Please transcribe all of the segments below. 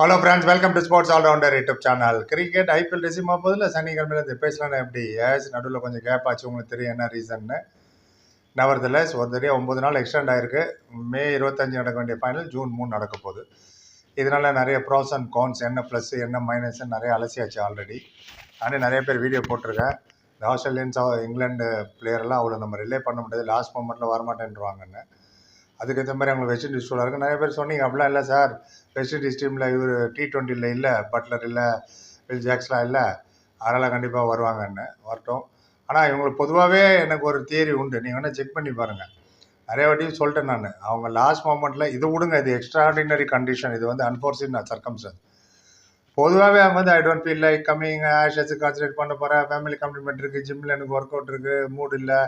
Hello friends welcome to sports all rounder YouTube channel cricket IPL resume போதில் சனிக்கிழமையில பேசலாம் எப்படி? ஏஸ் நடுவில் கொஞ்சம் கேப் ஆச்சு. உங்களுக்கு தெரியும் என்ன ரீசன்னு நவர்தலஸ் ஒரு தடவை ஒம்பது நாள் எக்ஸ்டெண்ட் ஆயிருக்கு. மே இருபத்தஞ்சு நடக்க வேண்டிய ஃபைனல் ஜூன் மூணு நடக்க போகுது. இதனால் நிறைய ப்ரோஸ் அண்ட் கான்ஸ் என்ன ப்ளஸ் என்ன மைனஸ்ன்னு நிறைய அலசியாச்சு ஆல்ரெடி நானே நிறைய பேர் வீடியோ போட்டிருக்கேன். இந்த ஆஸ்திரேலியன்ஸ் இங்கிலாந்து பிளேயர்லாம் அவ்வளோ நம்ம ரிலே பண்ண முடியாது. லாஸ்ட் மூமெண்ட்டில் வரமாட்டேன்றாங்கன்னு அதுக்கேற்ற மாதிரி அவங்க வெஸ்ட் இண்டீஸ் டூலாக இருக்கும் நிறைய பேர் சொன்னீங்க அப்படிலாம் இல்லை சார். வெஸ்ட் இண்டீஸ் டீமில் இவர் டி ட்வெண்ட்டியில் இல்லை பட்லர் இல்லை வில் ஜாக்ஸ்லாம் இல்லை. அதனால் கண்டிப்பாக வருவாங்கன்னு வரட்டும். ஆனால் இவங்களுக்கு பொதுவாகவே எனக்கு ஒரு தியரி உண்டு. நீங்கள் வேணால் செக் பண்ணி பாருங்கள் நிறைய வாட்டியும் சொல்லிட்டேன் நான். அவங்க லாஸ்ட் மூமெண்ட்டில் இது விடுங்க இது எக்ஸ்ட்ராடினரி கண்டிஷன் இது வந்து அன்ஃபார்ச்சுனேட் சர்க்கம்ஸ்டன்ஸ் பொதுவாகவே அவங்க வந்து I don't feel like coming ஆஷஸுக்கு concentrate பண்ண போகிறேன் ஃபேமிலி கம்ப்ளிமெண்ட் இருக்குது ஜிம்மில் எனக்கு ஒர்க் அவுட் இருக்குது மூட் இல்லை.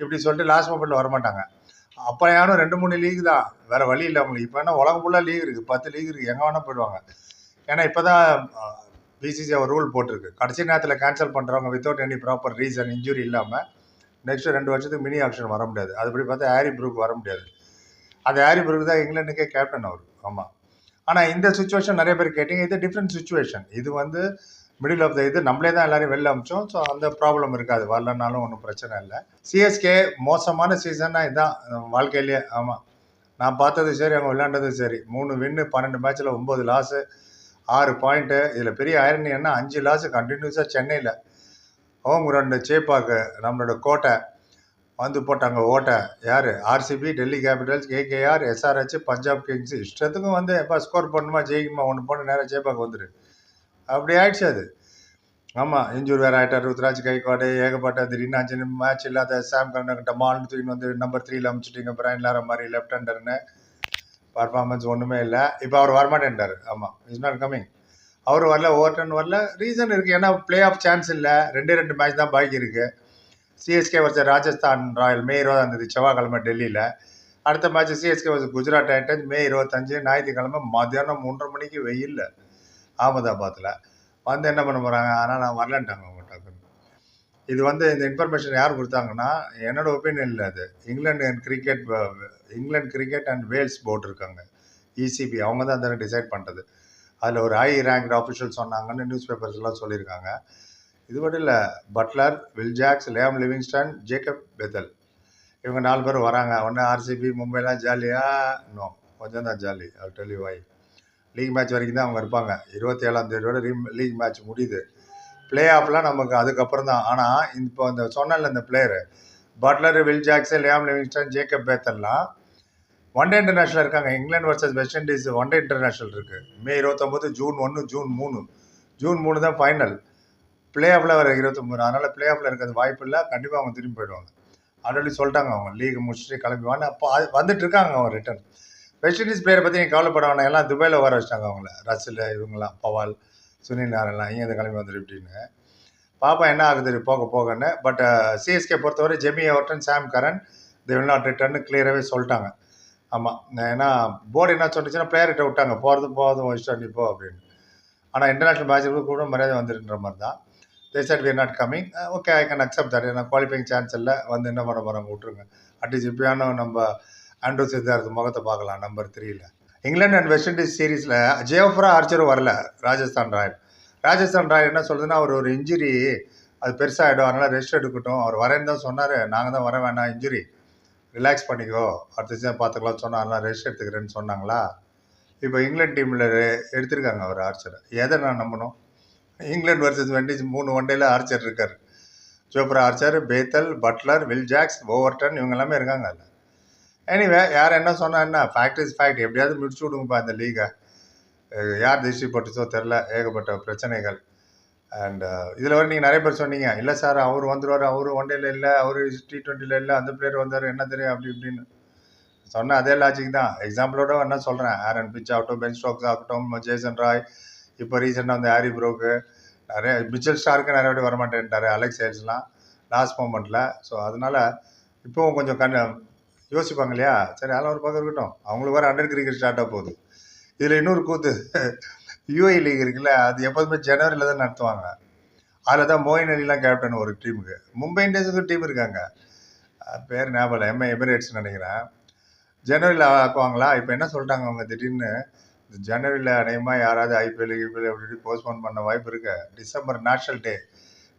இப்படி சொல்லிட்டு லாஸ்ட் மூமெண்ட்டில் வரமாட்டாங்க. அப்போ யாரும் ரெண்டு மூணு லீக் தான். வேறு வழி இல்லை அவங்களுக்கு இப்போ என்ன உலகம் ஃபுல்லாக லீக் இருக்குது பத்து லீக் இருக்குது எங்கே வேணால் போயிடுவாங்க. ஏன்னா இப்போ தான் பிசிசி ஒரு ரூல் போட்டிருக்கு. கடைசி நேரத்தில் கேன்சல் பண்ணுறவங்க without any proper reason injury இல்லாமல் நெக்ஸ்ட் ரெண்டு வருஷத்துக்கு மினி ஆப்ஷன் வர முடியாது. அதுபடி பார்த்தா ஹாரி ப்ரூக் வர முடியாது. அந்த ஹாரி ப்ரூக் தான் இங்கிலாண்டுக்கே கேப்டன் அவர். ஆமாம் ஆனால் இந்த சுச்சுவேஷன் நிறைய பேர் கேட்டீங்க. இது டிஃப்ரெண்ட் சுச்சுவேஷன் இது வந்து மிடில் ஆஃப் த இது நம்மளே தான் எல்லாரையும் வெளில அமிச்சோம். ஸோ அந்த ப்ராப்ளம் இருக்காது. வரலனாலும் ஒன்றும் பிரச்சனை இல்லை. சிஎஸ்கே மோசமான சீசன்னா இதுதான் வாழ்க்கையிலேயே ஆமாம் நான் பார்த்தது சரி அவங்க விளையாண்டது சரி. மூணு வின்னு பன்னெண்டு மேட்ச்சில் ஒம்பது லாஸு ஆறு பாயிண்ட்டு இதில் பெரிய ஐரணி என்ன அஞ்சு லாஸு கண்டினியூஸாக சென்னையில். ஹோம் கிரவுண்டு சேப்பாக்கு நம்மளோட கோட்டை. வந்து போட்டாங்க ஓட்டை. யார்? RCB Delhi Capitals KKR SRH Punjab Kings இஷ்டத்துக்கும் வந்து எப்போ ஸ்கோர் பண்ணுமா ஜெயிக்குமா ஒன்று போட்டு நேராக சேப்பாக்கு வந்துடு அப்படி ஆயிடுச்சு அது. ஆமாம் இன்ஜூர் வேறு ஆகிட்டார் ருத்ராஜ் கைகோடு ஏகப்பட்ட திடீர்னு அஞ்சு மேட்ச் இல்லாத சாம் கர்ணக்கிட்ட மால்னு தூக்கின்னு வந்து நம்பர் த்ரீல அமைச்சிட்டிங்க பிரைன் லார மாதிரி லெஃப்ட் ஹேண்டர்னு பர்ஃபார்மன்ஸ் ஒன்றுமே இல்லை. இப்போ அவர் வரமாட்டேன்ட்டார். ஆமாம் இஸ் நாட் கம்மிங் அவர் வரல ஓவர் வரல. ரீசன் இருக்குது ஏன்னா பிளே ஆஃப் சான்ஸ் இல்லை. ரெண்டே ரெண்டு மேட்ச் தான் பாக்கி இருக்குது சிஎஸ்கே வச்ச ராஜஸ்தான் ராயல் மே இருபதாம் தேதி செவ்வாய்க்கிழமை டெல்லியில். அடுத்த மேட்ச் சிஎஸ்கே வச்சு குஜராத் டைட்டன்ஸ் மே இருபத்தஞ்சு ஞாயிற்றுக்கிழமை மத்தியானம் மூன்றரை மணிக்கு வெயில்ல. அகமதாபாத்தில் வந்து என்ன பண்ண போகிறாங்க ஆனால் நான் வரலன்ட்டாங்க அவங்க டக்குன்னு இது வந்து இந்த இன்ஃபர்மேஷன் யார் கொடுத்தாங்கன்னா என்னோடய ஒப்பீனியன் இல்லை அது. England and cricket England cricket and Wales board இருக்காங்க. இசிபி அவங்க தான் அந்த டிசைட் பண்ணுறது அதில் ஒரு ஹை ரேங்க்டு ஆஃபிஷியல் சொன்னாங்கன்னு நியூஸ் பேப்பர்ஸ்லாம் சொல்லியிருக்காங்க. இது மட்டும் இல்லை Butler Will Jacks Liam Livingstone Jacob Bethell இவங்க நாலு பேர் வராங்க. ஒன்று ஆர்சிபி மும்பைலாம் ஜாலியாக இன்னும் கொஞ்சம் தான் ஜாலி அவர் டெலிவாய் வாய் லீக் மேட்ச் வரைக்கும் தான் அவங்க இருப்பாங்க. இருபத்தி ஏழாம் தேதியோட லீக் மேட்ச் முடியுது. பிளே ஆஃப்லாம் நமக்கு அதுக்கப்புறம் தான். ஆனால் இப்போ இந்த சொன்னல இந்த player Buttler Will Jackson Liam Livingstone Jacob பேத்தர்லாம் one day international இருக்காங்க. England versus West Indies one day international இருக்குது மே இருபத்தொம்போது ஜூன் ஒன்று ஜூன் மூணு. ஜூன் மூணு தான் ஃபைனல் பிளே ஆஃபில் வர இருபத்தொம்பது. அதனால் பிளே ஆஃபில் இருக்கிறது வாய்ப்பு இல்லை. கண்டிப்பாக அவங்க திரும்பி போயிடுவாங்க. ஆல்ரெடி சொல்லிட்டாங்க அவங்க. லீக் முடிச்சுட்டு கிளம்பி அப்போ அது வந்துட்டு இருக்காங்க அவங்க ரிட்டர்ன் வெஸ்ட் இண்டீஸ் பிளேயரை பற்றி நீங்கள் கவலைப்பட எல்லாம் துபாயில் வர வச்சிட்டாங்க அவங்கள. ரசில் இவங்களாம் பவால் சுனில் நாரெல்லாம் இங்கே கிளம்பி வந்துடு இப்படின்னு. பாப்பா என்ன ஆகுது? போக போகன்னு. பட் சிஎஸ்கே பொறுத்தவரை Jamie Overton Sam Curran they will not return கிளியராகவே சொல்லிட்டாங்க. ஆமாம் ஏன்னா போர்டு என்ன சொன்னிச்சுன்னா பிளேயர்கிட்ட விட்டாங்க. போகிறது போகிறதும் இஷ்டம் நீ போ அப்படின்னு. ஆனால் இன்டர்நேஷ்னல் மேட்ச்சுக்கு கூட மரியாதை வந்துருன்ற மாதிரி தான் they said we not coming okay I can accept that ஏன்னா குவாலிஃபைங் சான்ஸ் இல்லை. வந்து என்ன பண்ண போகிறாங்க விட்ருங்க அட்லீஸ்ட் இப்பயானோ நம்ம ஆண்ட்ரூ சித்தார்த் முகத்தை பார்க்கலாம் நம்பர் த்ரீல இங்கிலாந்து அண்ட் வெஸ்ட் இண்டீஸ் சீரீஸில் ஜெயோஃப்ரா ஆர்ச்சரும் வரல ராஜஸ்தான் ராயல் ராஜஸ்தான் ராயல் என்ன சொல்லுதுன்னா அவர் ஒரு இன்ஜுரி அது பெருசாகிடும் அதனால் ரெஸ்ட் எடுக்கட்டும். அவர் வரேன்னு தான் சொன்னார் நாங்கள் தான் வர வேணாம் இன்ஜுரி ரிலாக்ஸ் பண்ணிக்கோ அடுத்த சீசன் பார்த்துக்கலாம் சொன்னால் அதெல்லாம் ரெஸ்ட் எடுத்துக்கிறேன்னு சொன்னாங்களா? இப்போ இங்கிலாந்து டீமில் எடுத்திருக்காங்க அவர் ஆர்ச்சர் எதை நான் நம்பணும்? இங்கிலாந்து வர்சஸ் வெண்டிஸ் மூணு ஒன் டேல ஆர்ச்சர் இருக்கார். Jofra Archer Bethell Buttler Will Jacks Overton இவங்க எல்லாமே இருக்காங்க அதில் எனிவே யார் என்ன சொன்னா என்ன? ஃபேக்ட் இஸ் ஃபேக்ட் எப்படியாவது முடிச்சு விடுங்கப்பா இந்த லீகை யார் திருஷ்டி போட்டுச்சோ தெரில ஏகப்பட்ட பிரச்சனைகள். அண்ட் இதில் வர நீங்கள் நிறைய பேர் சொன்னீங்க. இல்லை சார் அவர் வந்துடுவார் அவர் ஒன் டேல இல்லை அவர் டி ட்வெண்ட்டியில் இல்லை அந்த பிளேயர் வந்தார் என்ன தெரியும் அப்படி இப்படின்னு. சொன்ன அதே லாஜிக் தான். எக்ஸாம்பிளோட என்ன சொல்கிறேன் ஆரன் பிச் ஆகட்டும் பென் ஸ்டோக்ஸ் ஆகட்டும் ஜேசன் ராய் இப்போ ரீசெண்டாக வந்து ஹாரி ப்ரோக்கு நிறைய மிச்சல் ஸ்டாருக்கு நிறைய வாட்டி வரமாட்டேன்ட்டார் அலெக்ஸ் ஹேல்ஸ்லாம் லாஸ்ட் மூமெண்ட்டில் ஸோ அதனால் இப்போவும் கொஞ்சம் கண் யோசிப்பாங்க இல்லையா? சரி அதெல்லாம் ஒரு பக்கம் இருக்கட்டும். அவங்களுக்கு வேறு அண்டர் கிரிக்கெட் ஸ்டார்ட் ஆக போகுது. இதில் இன்னொரு கூத்து. யூஐ லீக் இருக்குல்ல அது எப்போதுமே ஜனவரியில் தான் நடத்துவாங்க. அதில் தான் மோயின் அலிலாம் கேப்டன் ஒரு டீமுக்கு மும்பை இந்தியன்ஸுக்கு டீம் இருக்காங்க. பேர் ஞாபகம் எம்ஏ எமிரேட்ஸ் நினைக்கிறேன். ஜனவரியில் ஆக்குவாங்களா? இப்போ என்ன சொல்லிட்டாங்க அவங்க திடீர்னு? ஜனவரியில் அநேகமாக யாராவது ஐபிஎல் ஐபிஎல் அப்படி போஸ்ட்போன் பண்ண வாய்ப்பு இருக்கு? டிசம்பர் நேஷ்னல் டே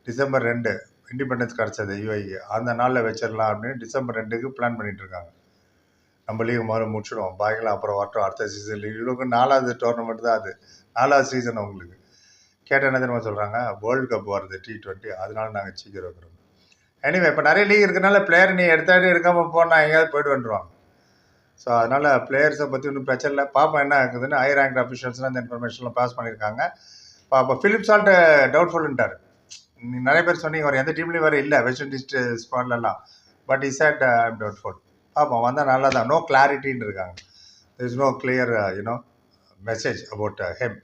டிசம்பர் ரெண்டு. இண்டிபெண்டன்ஸ் கிடச்சது யூஐக்கு அந்த நாளில் வச்சிடலாம் அப்படின்னு டிசம்பர் ரெண்டுக்கு பிளான் பண்ணிட்டுருக்காங்க. நம்ம லீவ் மாதிரி முடிச்சிடுவோம். பாய்க்கலாம் அப்புறம் வரட்டும். அடுத்த சீசன் லீவ் இவங்களுக்கு நாலாவது டோர்னமெண்ட் தான் அது. நாலாவது சீசன் உங்களுக்கு கேட்டால் என்ன தெரியுமா சொல்கிறாங்க வேர்ல்டு கப் வருது டி ட்வெண்ட்டி அதனால நாங்கள் சீக்கிரம் இருக்கிறோம். எனிவே இப்போ நிறைய லீக் இருக்கனால பிளேயர் நீ எடுத்தாடி இருக்காமல் போனால் எங்கேயாவது போய்ட்டு வந்துடுவாங்க ஸோ அதனால் பிளேயர்ஸை பற்றி ஒன்றும் பிரச்சனை இல்லை. பாப்பா என்ன இருக்குதுன்னு ஹை ரேங்க் அஃபிஷியல்ஸ்லாம் இந்த இன்ஃபர்மேஷன்லாம் பாஸ் பண்ணியிருக்காங்க. பாப்பா ஃபிலிப்ஸ் ஆல்ட்டு டவுட்ஃபுல்ன்ட்டார் நிறைய பேர் சொன்னீங்க அவர் எந்த டீம்லேயும் வேறு இல்லை West Indies ஸ்குவாட்லலாம் but is at I'm doubtful ஆமாம் வந்தால் நல்லா தான் நோ கிளாரிட்டின்னு இருக்காங்க. Is no clear you know message about them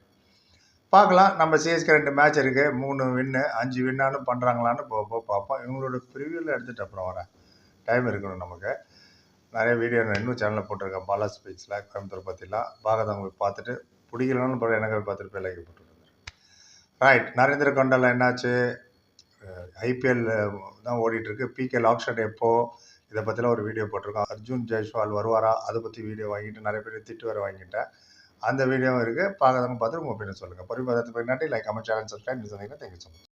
பார்க்கலாம். நம்ம சிஎஸ்கே ரெண்டு மேட்ச் இருக்குது மூணு வின்னு அஞ்சு வின்னாலும் பண்ணுறாங்களான்னு போ போ பார்ப்போம். இவங்களோட ப்ரிவியூவில் எடுத்துகிட்டு அப்புறம் வரேன். டைம் இருக்கணும் நமக்கு. நிறைய வீடியோ நான் இன்னும் சேனலில் போட்டிருக்கேன். பாலா ஸ்பீச்சில் கோயம்புத்தூர் பற்றிலாம் பார்க்காதவங்களுக்கு பார்த்துட்டு பிடிக்கலன்னு பிறகு எனக்கு பார்த்துட்டு போய் லைக் போட்டு ரைட் நரேந்திர கொண்டால என்னாச்சு? ஐபிஎல் தான் ஓடிட்டுருக்கு. பிகே ஆக்ஷன் எப்போ இதை பற்றிலாம் ஒரு வீடியோ போட்டிருக்கோம் அர்ஜுன் ஜெய்ஸ்வால் வருவாரா? அதை பற்றி வீடியோ வாங்கிட்டு நிறைய பேர் திட்டு வர வாங்கிட்டேன். அந்த வீடியோவும் இருக்குது பார்க்காதவங்க பார்த்துட்டு உங்கள் ஒப்பீனியன் சொல்லுங்கள் பொறுமை பார்த்து நன்றி. லைக் கமெண்ட் சேனல் சப்ஸ்கிரைப் சொன்னீங்கன்னா தேங்க்யூ ஸோ மச்